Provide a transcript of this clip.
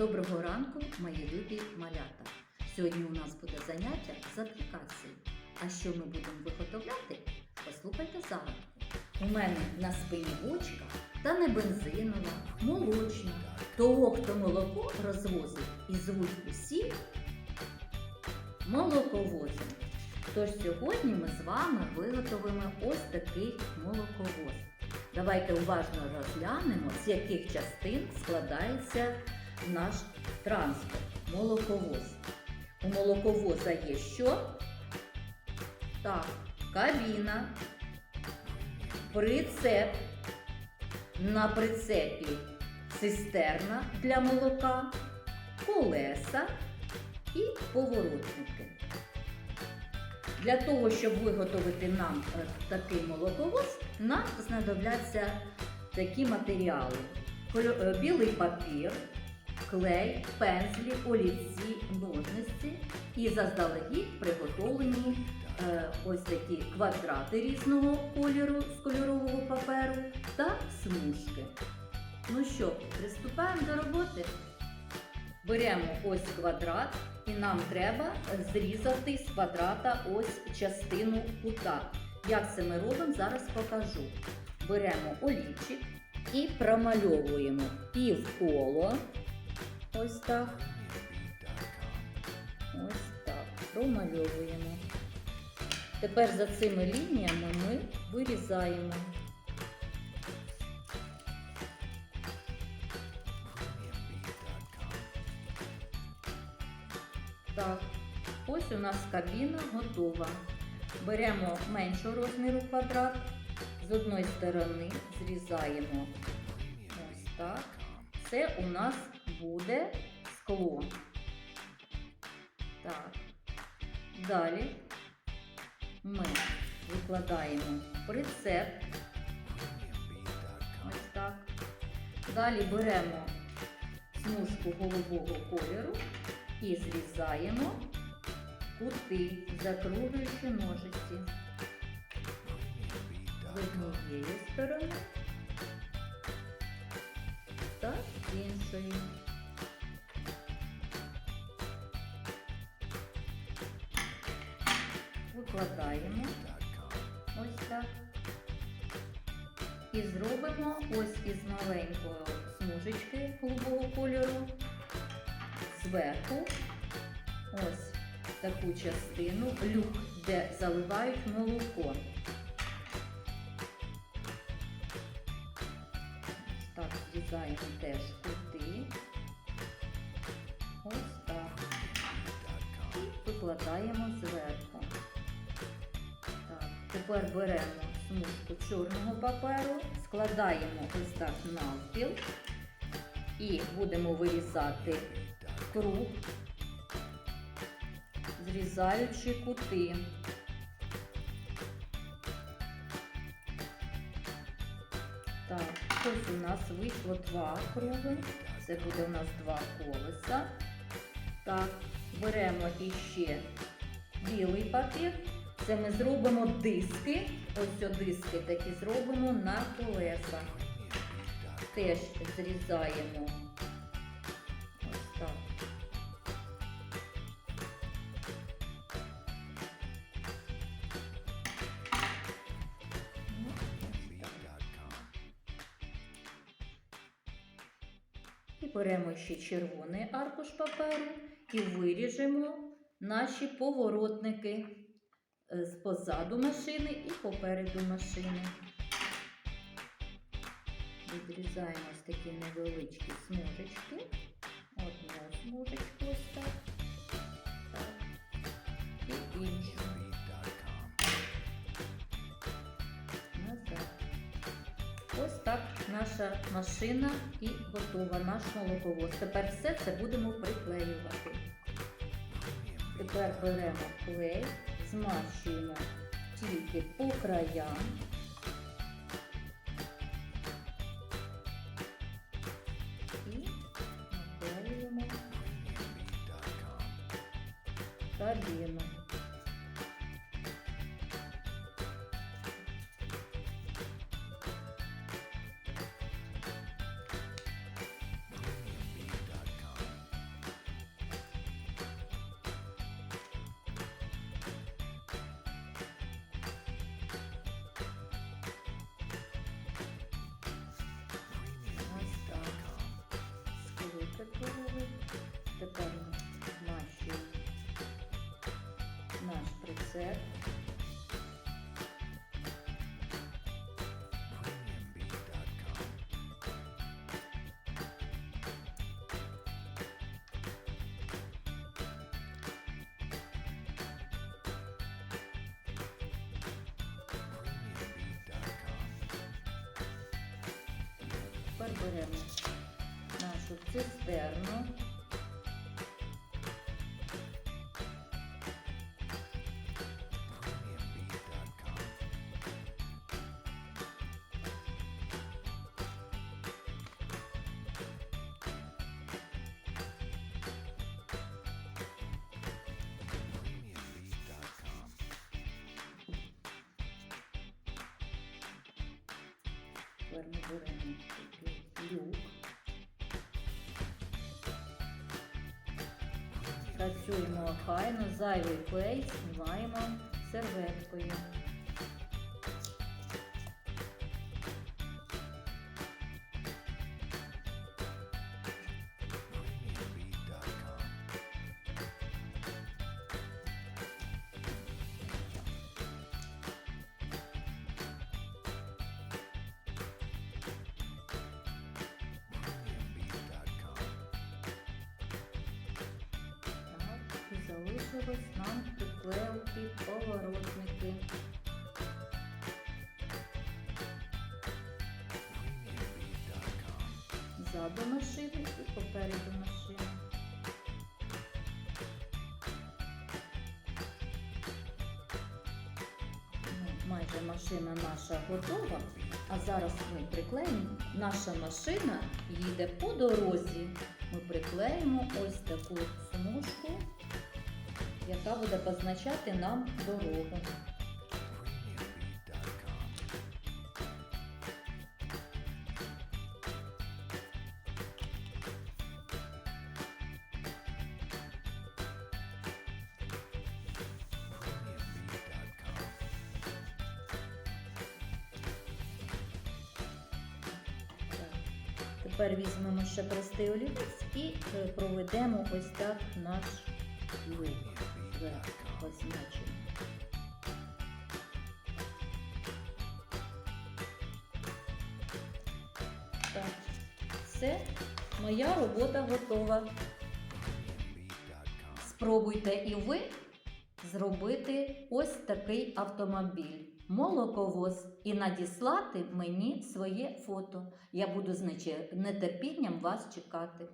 Доброго ранку, мої любі малята. Сьогодні у нас буде заняття з аплікації. А що ми будемо виготовляти? Послухайте загадку. У мене на спині бочка та не бензинова, молочна. Того, хто молоко розвозить і звуть усі молоковозом. Тож сьогодні ми з вами виготовимо ось такий молоковоз. Давайте уважно розглянемо, з яких частин складається наш транспорт, молоковоз. У молоковоза є що? Так, кабіна, прицеп. На прицепі цистерна для молока, колеса і поворотники. Для того, щоб виготовити нам е, такий молоковоз, нам знадобляться такі матеріали: е, білий папір, клей, пензлі, олівці, ножниці і заздалегідь приготовлені е, ось такі квадрати різного кольору з кольорового паперу та смужки. Ну що, приступаємо до роботи. Беремо ось квадрат і нам треба зрізати з квадрата ось частину кута. Як це ми робимо, зараз покажу. Беремо олівчик і промальовуємо півколо. Ось так. Ось так. Промальовуємо. Тепер за цими лініями ми вирізаємо. Так, ось у нас кабіна готова. Беремо меншого розміру квадрат, з одної сторони зрізаємо ось так. Це у нас буде скло. Так. Далі ми викладаємо прицеп. Ось так. Далі беремо смужку голубого кольору і зрізаємо кути, закруглюючи ножиці з однієї сторони та з іншої. Викладаємо ось так. І зробимо ось із маленької смужечки голубого кольору зверху ось таку частину, люк, де заливають молоко. Так, зрізаємо теж тепер беремо смужку чорного паперу, складаємо ось так навпіл і будемо вирізати круг, зрізаючи кути. Так, ось у нас вийшло два круги. Це буде у нас два колеса. Так, беремо іще білий папір. Це ми зробимо диски. Ось диски такі зробимо на колеса. Теж зрізаємо. Ось так. І беремо ще червоний аркуш паперу і виріжемо наші поворотники з позаду машини і попереду машини. Відрізаємо ось такі невеличкі смужечки. Одну смужечку так. І іншу. Ось так наша машина і готова, наш молоковоз. Тепер все це будемо приклеювати. Тепер беремо клей, змащуємо тільки по краям. І наклеюємо кабіну. Рецепт. premiumbeat.com. premiumbeat.com. Тепер беремо Тепер ми беремо люк. Працюємо охайно, зайвий клей знімаємо серветкою. Залишилось нам приклеїти поворотники. Ззаду машини і попереду машини. Ну, майже машина наша готова. А зараз ми приклеїмо. Наша машина їде по дорозі. Ми приклеїмо ось таку смужку, яка буде позначати нам дорогу. Тепер візьмемо ще простий олівець і е, проведемо ось так наш лик. Зверху premiumbeat.com. Так, все, моя робота готова. Спробуйте і ви зробити ось такий автомобіль, молоковоз, і надіслати мені своє фото. Я буду з нетерпінням вас чекати.